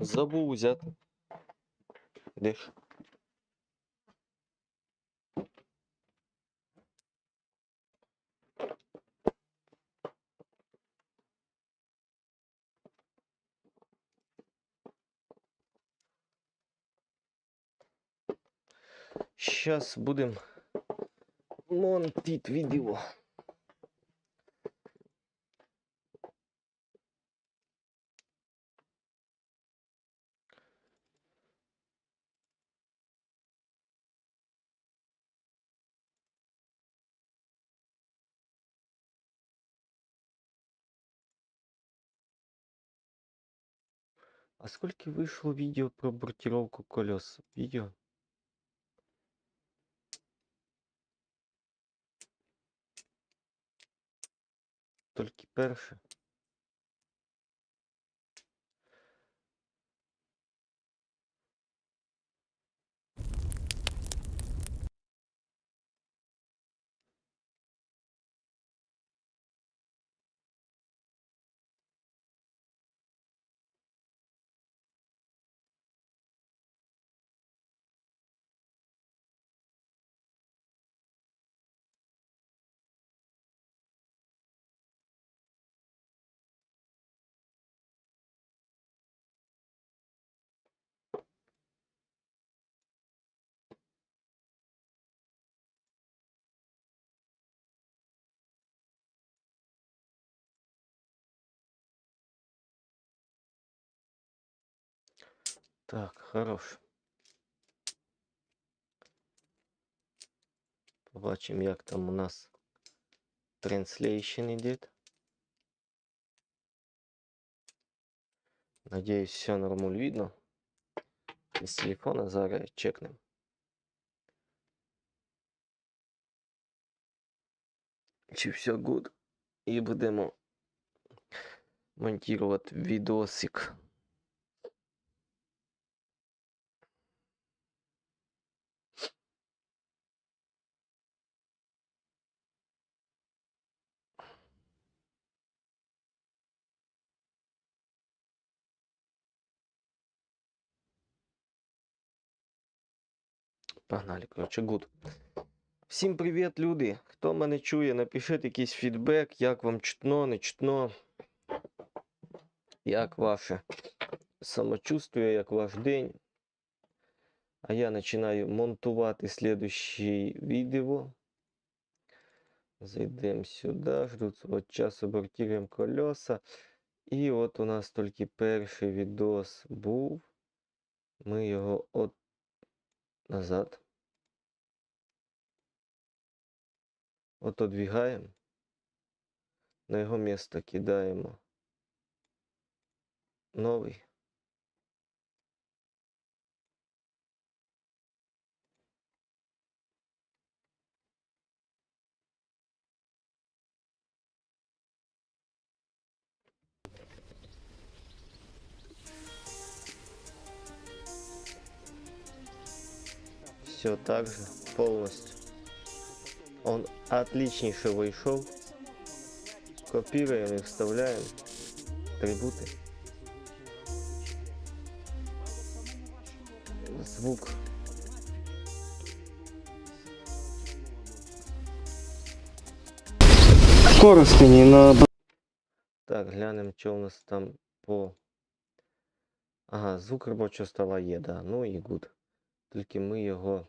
Забув взяти. Де ж? Сейчас будем монтить А сколько вышло видео про бортировку колес? Видео? Тільки перше. Так, хорош. Побачимо, як там у нас translation іде. Надіюсь, все нормуль видно. З телефона зараз чекнемо. Чи все good. І будемо монтувати відосик. Погнали, коротше, гуд. Всім привіт, люди! Хто мене чує, напишіть якийсь фідбек, як вам чутно, не чутно. Як ваше самочувствие, як ваш день. А я починаю монтувати слідуще відео. Зайдемо сюди, ждуть свого часу, бортуємо колеса. І от у нас тільки перший відос був. Ми його от назад. Отодвигаємо. На його місто кидаємо новий. Все так же, полностью. Он отличнейше вышел. Копируем и вставляем атрибуты. Звук. Скорость мені на Так, глянем, что у нас там по... Ага, звук робочого стола є, да. Ну і гуд. Тільки ми його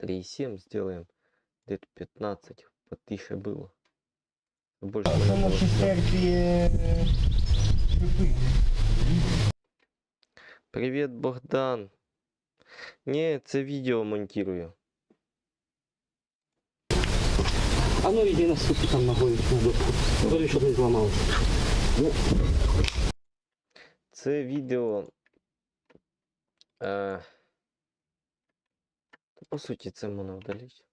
3,7 сделаем. Где-то 15. Потише було. Больше е, шипи. Привет, Богдан. Не, це відео монтирую. А ну иди на суки там ногою на доску. Говорю, щоб не зламався. Це відео. Е, та по суті, це можна вдалити.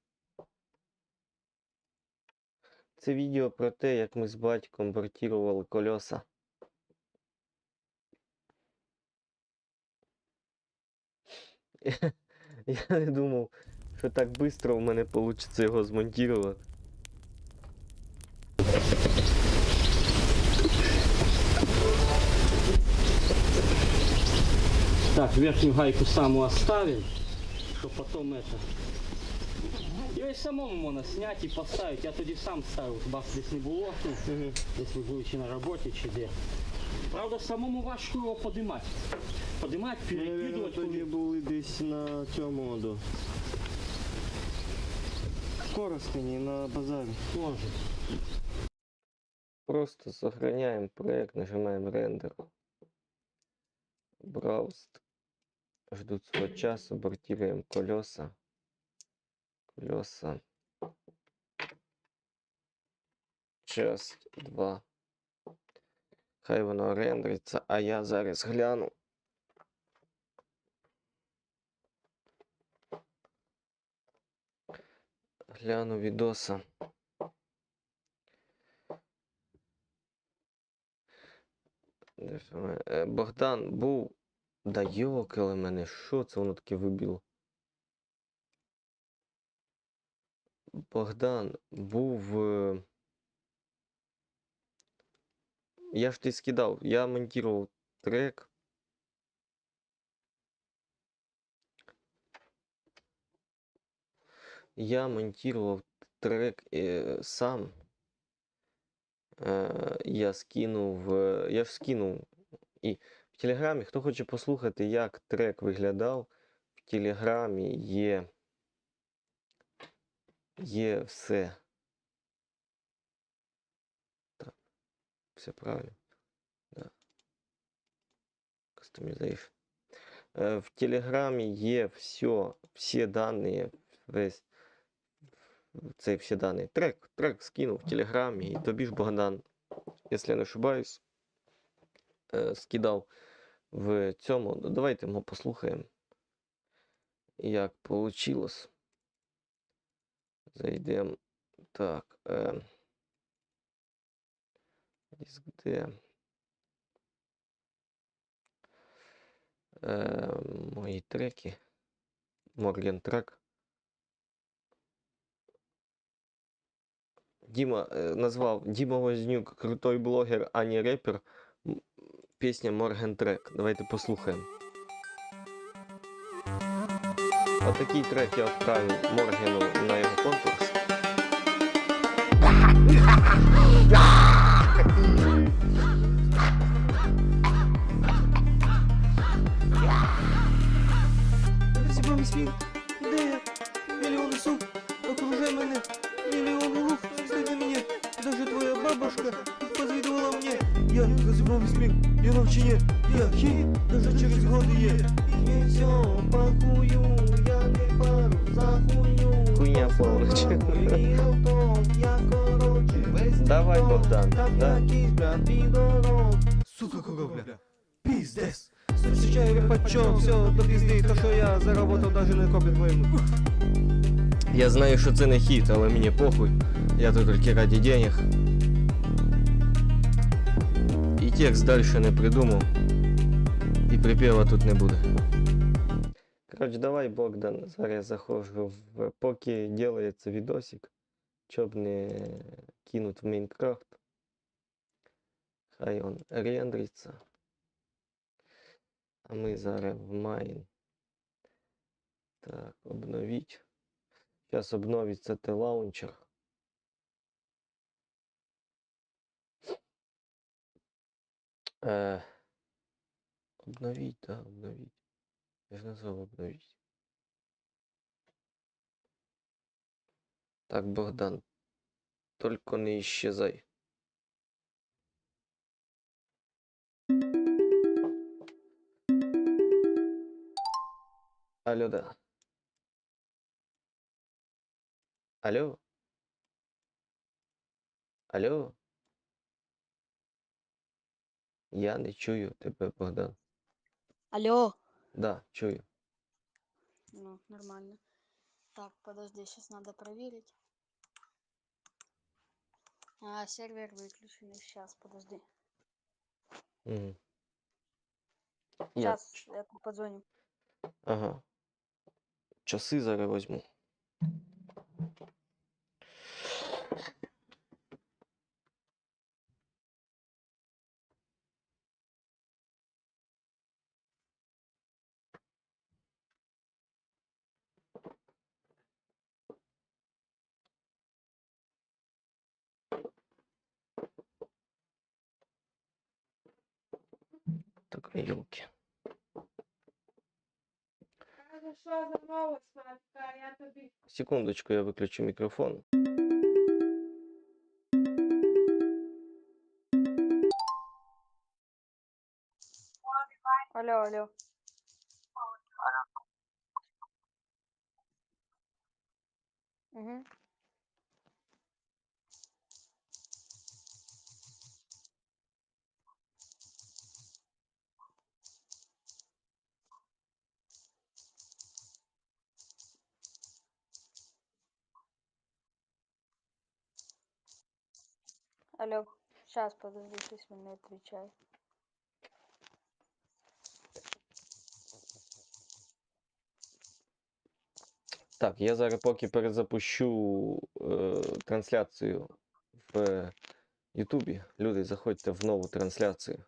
Це відео про те, як ми з батьком бортували колеса. Я не думав, що так швидко в мене вийде його змонтувати. Так, верхнюю гайку саму оставим, чтобы потом это... Ее и самому можно снять и поставить. Я тоді сам ставив, вас десь не було, ну, если ви будете на роботі чи де. Правда, самому важко його подимати. Подимати, Наверно, перекидувати. тоді коли- були десь на цьому до. Коростені на базарі. Може. Просто сохраняем проект, нажимаем рендер. Брауз. Ждут свой час, абортируем колеса. Колеса. Час, два. Хай воно рендериться, а я зараз гляну. Гляну відоса. Богдан був. Да йокали мене, що це воно таке вибіло? Богдан був. е, Я ж ти скидав, я монтував трек. Я монтировал трек э, сам. Е, я скинув. е, Я ж скинув. І Телеграмі, хто хоче послухати, як трек виглядав, в Телеграмі є. Є все. Так. Все правильно. Да. Customization. Е, В Телеграмі є все, всі дані, весь цей всі дані. Трек, трек скинув в Телеграмі, і тобі ж Богдан, якщо я не ошибаюсь, е, скидав в цьому. Ну, Давайте ми послухаємо, як получилось. Зайдемо. Так. Е, диск. Е, мої треки. Морген трек. Дима э, назвал Дима Вознюк крутой блогер, а не рэпер. Песня Морген Трек. Давайте послухаем. Вот такие треки я отправил Моргену на его конкурс. Весь мір, ідея, мільйони сук, окружай мене, мільйони лук, стыдно мне, даже твоя бабушка позавидовала мне. Я разъебал весь мир, я на вчине, я хит, даже через годы е. Мне все похую, я не пару за хуйню. Хуйня полночь. Мій автом, я короче, весь Давай, дом, Богдан, там да. якийсь брат підорок. Сука, коробля, пиздец. Встречаю репачом, все до пизды, то що я заработав даже не копі твоєму. Я знаю, що це не хіт, але мені похуй. Я тут тільки раді денег. Текст далі не придумав. І припєва тут не буде. Коротше, давай, Богдан, зараз я заходжу в поки делається відосик, щоб не кинуть в Майнкрафт. Хай он рендриться. А ми зараз в майн. Так, обновить. Сейчас обновится T-лаунчер. Э, обновить, да, обновить. Я же назвал обновить. Так, Богдан, только не исчезай. Алло, да. Алло. Алло. Я не чую тебе, Богдан. Алло. Да, чую. Ну, нормально. Так, подожди, сейчас надо проверить. А, сервер выключенный. Сейчас, подожди. Я, Сейчас, я тут позвоню. ага. Часи зараз возьму. Так, елки. Каже, що замовилась, Марка, я тобі Секундочку, я виключу мікрофон. Алло, алло. Угу. Алло, сейчас подожди, сейчас мне отвечай. Так, я зараз поки перезапущу е, трансляцію в Ютубі. Люди, заходьте в нову трансляцію.